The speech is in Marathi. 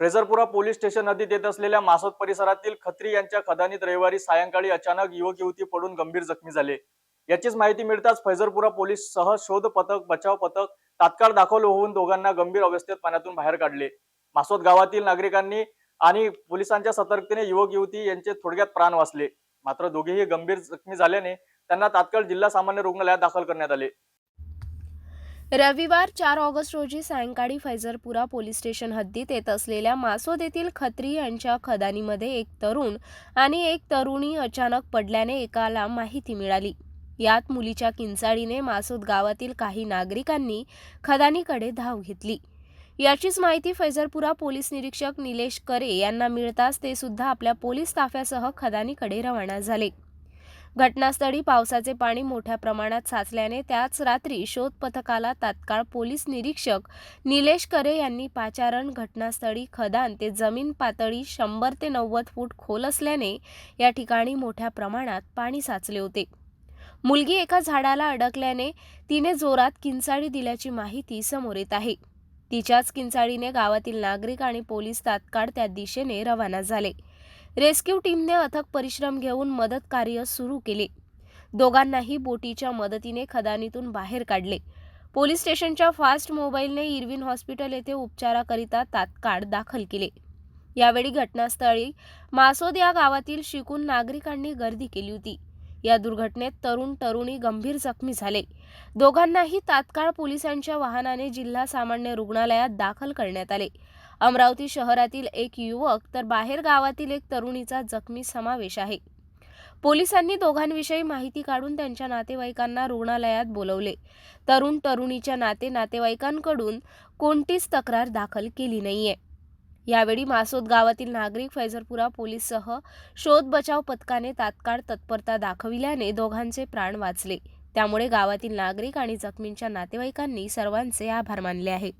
रेझरपुरा पोलीस स्टेशन हद्दीत येत असलेल्या मासोद परिसरातील खत्री यांच्या खदानीत रविवारी सायंकाळी अचानक युवक युवती पडून गंभीर जखमी झाले. याचीच माहिती मिळताच फैजरपुरा पोलीस सह शोध पथक बचाव पथक तात्काळ दाखल होऊन दोघांना गंभीर अवस्थेत पाण्यातून बाहेर काढले. मासोद गावातील नागरिकांनी आणि पोलिसांच्या सतर्कतेने युवक युवती यांचे थोडक्यात प्राण वाचले. मात्र दोघेही गंभीर जखमी झाल्याने त्यांना तात्काळ जिल्हा सामान्य रुग्णालयात दाखल करण्यात आले. रविवार चार ऑगस्ट रोजी सायंकाळी फैजरपुरा पोलीस स्टेशन हद्दीत येत असलेल्या मासोद येथील खत्री यांच्या खदानीमध्ये एक तरुण आणि एक तरुणी अचानक पडल्याने एकाला माहिती मिळाली. यात मुलीच्या किंचाळीने मासोद गावातील काही नागरिकांनी खदानीकडे धाव घेतली. याचीच माहिती फैजरपुरा पोलीस निरीक्षक निलेश करे यांना मिळताच ते सुद्धा आपल्या पोलीस ताफ्यासह खदानीकडे रवाना झाले. घटनास्थळी पावसाचे पाणी मोठ्या प्रमाणात साचल्याने त्याच रात्री शोध पथकाला तात्काळ पोलीस निरीक्षक निलेश करे यांनी पाचारण घटनास्थळी खदान ते जमीन पातळी शंभर ते नव्वद फूट खोल असल्याने या ठिकाणी मोठ्या प्रमाणात पाणी साचले होते. मुलगी एका झाडाला अडकल्याने तिने जोरात किंचाळी दिल्याची माहिती समोर येत आहे. तिच्याच किंचाळीने गावातील नागरिक आणि पोलीस तात्काळ त्या दिशेने रवाना झाले. रेस्क्यू टीमने अथक परिश्रम घेऊन मदत कार्य सुरू केले. दोघांनाही बोटीच्या मदतीने खदानीतून बाहेर काढले. पोलीस स्टेशनच्या फास्ट मोबाईलने इरविन हॉस्पिटल येथे उपचाराकरिता तात्काळ दाखल केले. यावेळी घटनास्थळी मासोद या गावातील शिकून नागरिकांनी गर्दी केली होती. या दुर्घटनेत तरुण तरुणी गंभीर जखमी झाले. दोघांनाही तात्काळ पोलिसांच्या वाहनाने जिल्हा सामान्य रुग्णालयात दाखल करण्यात आले. अमरावती शहरातील एक युवक तर बाहेर गावातील एक तरुणीचा जखमी समावेश आहे. पोलिसांनी दोघांविषयी माहिती काढून त्यांच्या नातेवाईकांना रुग्णालयात बोलवले. तरुण तरुणीच्या नाते नातेवाईकांकडून कोणतीच तक्रार दाखल केली नाहीये. यावेळी मासोद गावातील नागरिक फैजरपुरा पोलीससह शोध बचाव पथकाने तात्काळ तत्परता दाखविल्याने दोघांचे प्राण वाचले. त्यामुळे गावातील नागरिक आणि जखमींच्या नातेवाईकांनी सर्वांचे आभार मानले आहे.